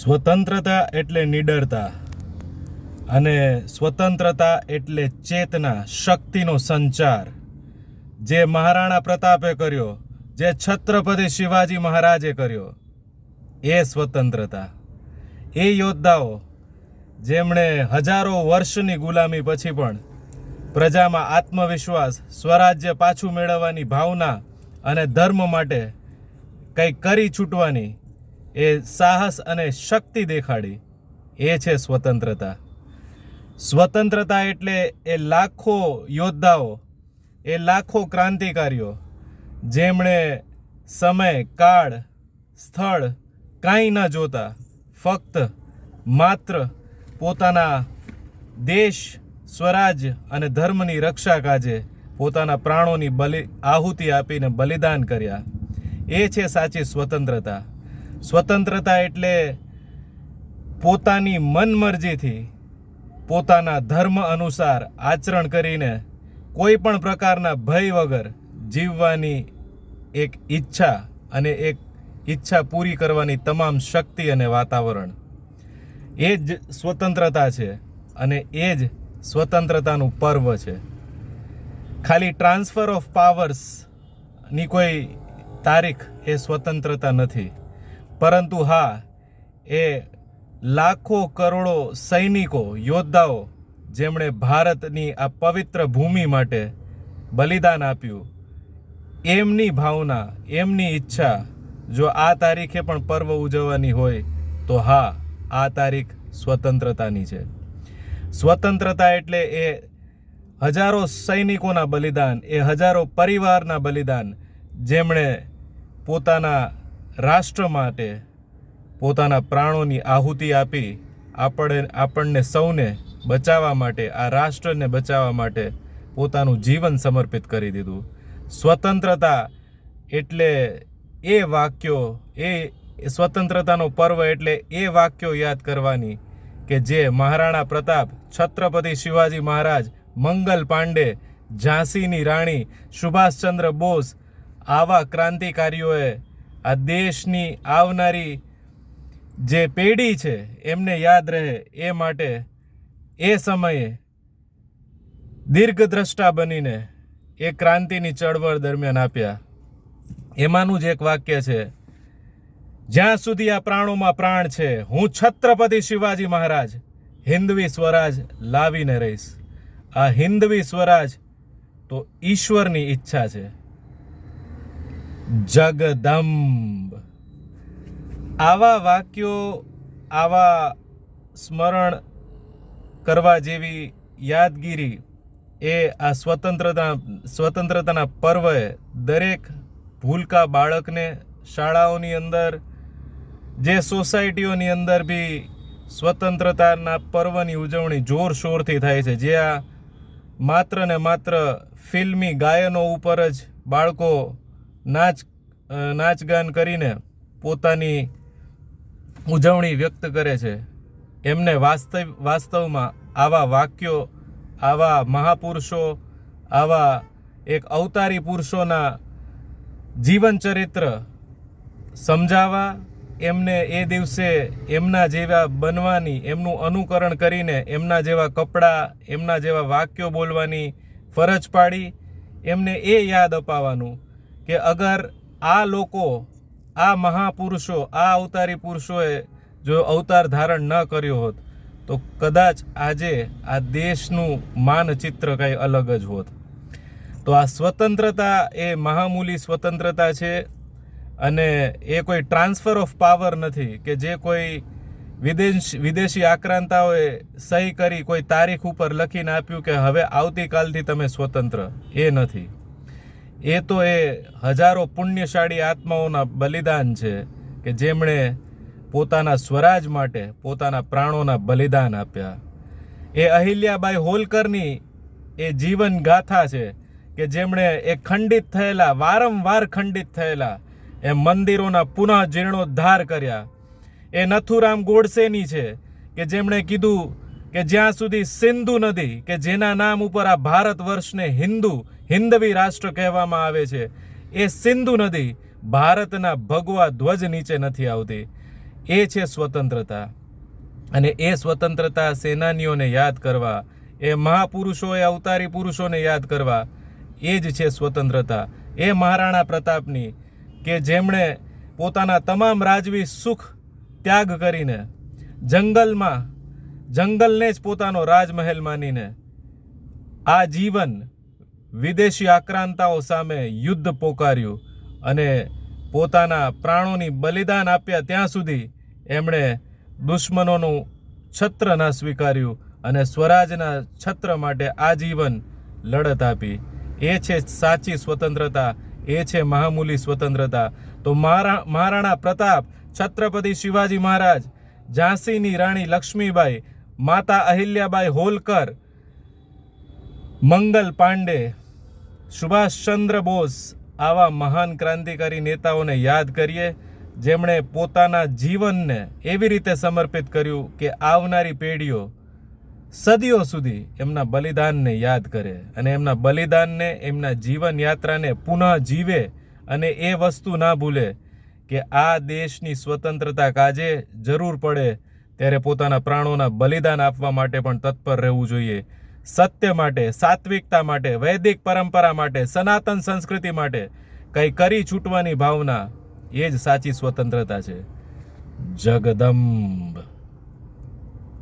સ્વતંત્રતા એટલે નિડરતા અને સ્વતંત્રતા એટલે ચેતના, શક્તિનો સંચાર. જે મહારાણા પ્રતાપે કર્યો, જે છત્રપતિ શિવાજી મહારાજે કર્યો, એ સ્વતંત્રતા. એ યોદ્ધાઓ, જેમણે હજારો વર્ષની ગુલામી પછી પણ પ્રજામાં આત્મવિશ્વાસ, સ્વરાજ્ય પાછું મેળવવાની ભાવના અને ધર્મ માટે કંઈક કરી છૂટવાની એ સાહસ અને શક્તિ દેખાડી. એ છે સ્વતંત્રતા. સ્વતંત્રતા એટલે એ લાખો યોદ્ધાઓ, એ લાખો ક્રાંતિકારીઓ, જેમણે સમય, કાળ, સ્થળ કાંઈ ન જોતા, ફક્ત માત્ર પોતાના દેશ, સ્વરાજ અને ધર્મની રક્ષા કાજે પોતાના પ્રાણોની બલિ, આહુતિ આપીને બલિદાન કર્યા. એ છે સાચી સ્વતંત્રતા. સ્વતંત્રતા એટલે પોતાની મનમરજીથી પોતાના ધર્મ અનુસાર આચરણ કરીને કોઈ પણ પ્રકારના ભય વગર જીવવાની એક ઈચ્છા અને એક ઈચ્છા પૂરી કરવાની તમામ શક્તિ અને વાતાવરણ. એ જ સ્વતંત્રતા છે અને એ જ સ્વતંત્રતાનું પર્વ છે. ખાલી ટ્રાન્સફર ઓફ પાવર્સની કોઈ તારીખ એ સ્વતંત્રતા નથી. પરંતુ હા, એ લાખો કરોડો સૈનિકો, યોદ્ધાઓ જેમણે ભારતની આ પવિત્ર ભૂમિ માટે બલિદાન આપ્યું, એમની ભાવના, એમની ઈચ્છા, જો આ તારીખે પણ પર્વ ઉજવવાની હોય, તો હા, આ તારીખ સ્વતંત્રતાની છે. સ્વતંત્રતા એટલે એ હજારો સૈનિકોના બલિદાન, એ હજારો પરિવારના બલિદાન જેમણે પોતાના રાષ્ટ્ર માટે પોતાના પ્રાણોની આહુતિ આપી આપણે, આપણને સૌને બચાવવા માટે, આ રાષ્ટ્રને બચાવવા માટે પોતાનું જીવન સમર્પિત કરી દીધું. સ્વતંત્રતા એટલે એ વાક્યો, એ સ્વતંત્રતાનો પર્વ એટલે એ વાક્યો યાદ કરવાની કે જે મહારાણા પ્રતાપ, છત્રપતિ શિવાજી મહારાજ, મંગલ પાંડે, ઝાંસીની રાણી, સુભાષચંદ્ર બોઝ આવા ક્રાંતિકારીઓએ આ દેશની આવનારી જે પેઢી છે, એમને યાદ રહે એ માટે એ સમયે દીર્ઘદ્રષ્ટા બનીને એ ક્રાંતિની ચળવળ દરમિયાન આપ્યા. એમાંનું જ એક વાક્ય છે, જ્યાં સુધી આ પ્રાણોમાં પ્રાણ છે, હું છત્રપતિ શિવાજી મહારાજ હિન્દવી સ્વરાજ લાવીને રહીશ. આ હિન્દવી સ્વરાજ તો ઈશ્વરની ઈચ્છા છે. જગદંબ. આવા વાક્યો, આવા સ્મરણ કરવા જેવી યાદગીરી એ આ સ્વતંત્રતા, સ્વતંત્રતાના પર્વે દરેક ભૂલકા બાળકને શાળાઓની અંદર, જે સોસાયટીઓની અંદર બી સ્વતંત્રતાના પર્વની ઉજવણી જોરશોરથી થાય છે. જે આ માત્ર ને માત્ર ફિલ્મી ગાયનો ઉપર જ બાળકો નાચ નાચગાન કરીને પોતાની ઉજવણી વ્યક્ત કરે છે. એમને વાસ્તવ, વાસ્તવમાં આવા વાક્યો, આવા મહાપુરુષો, આવા એક અવતારી પુરુષોના જીવન ચરિત્ર સમજાવવા, એમને એ દિવસે એમના જેવા બનવાની, એમનું અનુકરણ કરીને એમના જેવા કપડાં, એમના જેવા વાક્યો બોલવાની ફરજ પાડી, એમને એ યાદ અપાવવાનું. કે અગર આ લોકો, આ મહાપુરુષો, આ અવતારી પુરુષોએ જો અવતાર ધારણ ન કર્યો હોત, તો કદાચ આજે આ દેશનું માનચિત્ર કંઈ અલગ જ હોત. તો આ સ્વતંત્રતા એ મહામૂલી સ્વતંત્રતા છે અને એ કોઈ ટ્રાન્સફર ઓફ પાવર નથી કે જે કોઈ વિદેશ, વિદેશી આક્રાંતાઓએ સહી કરી કોઈ તારીખ ઉપર લખીને આપ્યું કે હવે આવતીકાલથી તમે સ્વતંત્ર. એ નથી. એ તો એ હજારો પુણ્યશાળી આત્માઓના બલિદાન છે કે જેમણે પોતાના સ્વરાજ માટે પોતાના પ્રાણોના બલિદાન આપ્યા. એ અહિલ્યાબાઈ હોલકરની એ જીવન ગાથા છે કે જેમણે એ ખંડિત થયેલા, વારંવાર ખંડિત થયેલા, એ મંદિરોના પુનઃ જીર્ણોદ્ધાર કર્યા. એ નથુરામ ગોડસેની છે કે જેમણે કીધું કે જ્યાં સુધી સિંધુ નદી, કે જેના નામ ઉપર આ ભારત વર્ષને હિન્દુ હિન્દવી રાષ્ટ્ર કહેવામાં આવે છે. એ સિંધુ નદી ભારતના ભગવા ધ્વજ નીચે નથી આવતી. એ છે સ્વતંત્રતા. અને એ સ્વતંત્રતા સેનાનીઓને યાદ કરવા, એ મહાપુરુષોએ અવતારી પુરુષોને યાદ કરવા, એ જ છે સ્વતંત્રતા. એ મહારાણા પ્રતાપની કે જેમણે પોતાના તમામ રાજવી સુખ ત્યાગ કરીને જંગલમાં, જંગલને જ પોતાનો રાજમહેલ માનીને આ જીવન વિદેશી આક્રાંતાઓ સામે યુદ્ધ પોકાર્યું અને પોતાના પ્રાણોની બલિદાન આપ્યા ત્યાં સુધી એમણે દુશ્મનોનું છત્ર ના સ્વીકાર્યું અને સ્વરાજના છત્ર માટે આજીવન લડત આપી. એ છે સાચી સ્વતંત્રતા, એ છે મહામૂલી સ્વતંત્રતા. તો મહારા મહારાણા પ્રતાપ, છત્રપતિ શિવાજી મહારાજ, ઝાંસીની રાણી લક્ષ્મીબાઈ, માતા અહિલ્યાબાઈ હોલકર, મંગલ પાંડે સુભાષચંદ્ર બોઝ આવા મહાન ક્રાંતિકારી નેતાઓને યાદ કરીએ, જેમણે પોતાના જીવનને એવી રીતે સમર્પિત કર્યું કે આવનારી પેઢીઓ સદીઓ સુધી એમના બલિદાનને યાદ કરે અને એમના બલિદાનને, એમના જીવન યાત્રાને પુનઃ જીવે અને એ વસ્તુ ના ભૂલે કે આ દેશની સ્વતંત્રતા કાજે જરૂર પડે ત્યારે પોતાના પ્રાણોના બલિદાન આપવા માટે પણ તત્પર રહેવું જોઈએ. સત્ય માટે, સાત્વિકતા માટે, વૈદિક પરંપરા માટે, સનાતન સંસ્કૃતિ માટે કંઈ કરી છૂટવાની ભાવના, એ જ સાચી સ્વતંત્રતા છે. જગદંબ.